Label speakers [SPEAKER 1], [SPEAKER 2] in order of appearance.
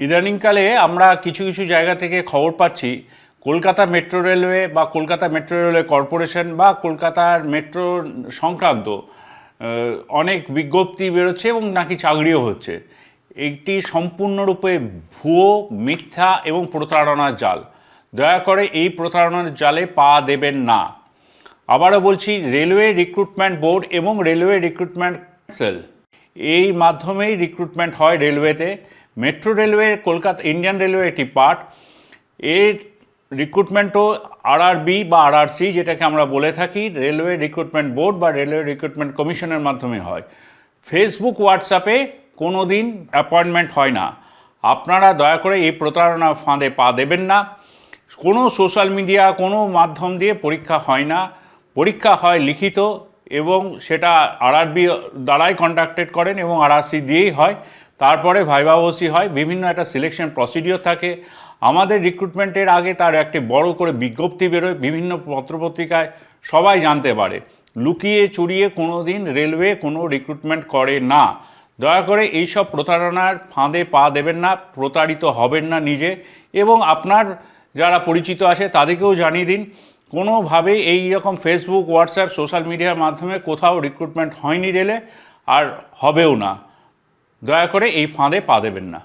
[SPEAKER 1] ইদানিংকালে আমরা কিছু কিছু জায়গা থেকে খবর পাচ্ছি, কলকাতা মেট্রো রেলওয়ে বা কলকাতা মেট্রো রেলওয়ে কর্পোরেশন বা কলকাতার মেট্রো সংক্রান্ত অনেক বিজ্ঞপ্তি বেরোচ্ছে এবং নাকি চাকরিও হচ্ছে। একটি সম্পূর্ণরূপে ভুয়ো, মিথ্যা এবং প্রতারণার জাল। দয়া করে এই প্রতারণার জালে পা দেবেন না। আবারও বলছি, রেলওয়ে রিক্রুটমেন্ট বোর্ড এবং রেলওয়ে রিক্রুটমেন্ট সেল এই মাধ্যমেই রিক্রুটমেন্ট হয় রেলওয়েতে। Metro railway Kolkata Indian railway একটি পার্ট এর রিক্রুটমেন্টও আরআরবি বা আরআরসি যেটাকে আমরা বলে থাকি রেলওয়ে রিক্রুটমেন্ট বোর্ড বা রেলওয়ে রিক্রুটমেন্ট কমিশনের মাধ্যমে হয়। ফেসবুক হোয়াটসঅ্যাপে কোনো দিন অ্যাপয়েন্টমেন্ট হয় না। আপনারা দয়া করে এই প্রতারণা ফাঁদে পা দেবেন না। কোনো সোশ্যাল মিডিয়া কোনো মাধ্যম দিয়ে পরীক্ষা হয় না। পরীক্ষা হয় লিখিত। এবং সেটা আরআরবি দ্বারাই কন্ডাক্টেড করেন এবং আরআরসি দিয়েই হয়। তারপরে ভাইভাবসি হয়। বিভিন্ন একটা সিলেকশন প্রসিডিওর থাকে। আমাদের রিক্রুটমেন্টের আগে তার একটি বড় করে বিজ্ঞপ্তি বেরোয়। বিভিন্ন পত্রপত্রিকায় সবাই জানতে পারে। লুকিয়ে চুরিয়ে কোনো দিন রেলওয়ে কোনো রিক্রুটমেন্ট করে না। দয়া করে এইসব প্রতারণার ফাঁদে পা দেবেন না, প্রতারিত হবেন না নিজে। এবং আপনার যারা পরিচিত আছে তাদেরকেও জানিয়ে দিন। কোনোভাবে এই রকম ফেসবুক হোয়াটসঅ্যাপ সোশ্যাল মিডিয়ার মাধ্যমে কোথাও রিক্রুটমেন্ট হয়নি রেলে, আর হবেও না। দয়া করে এই ফাঁদে পা দেবেন না।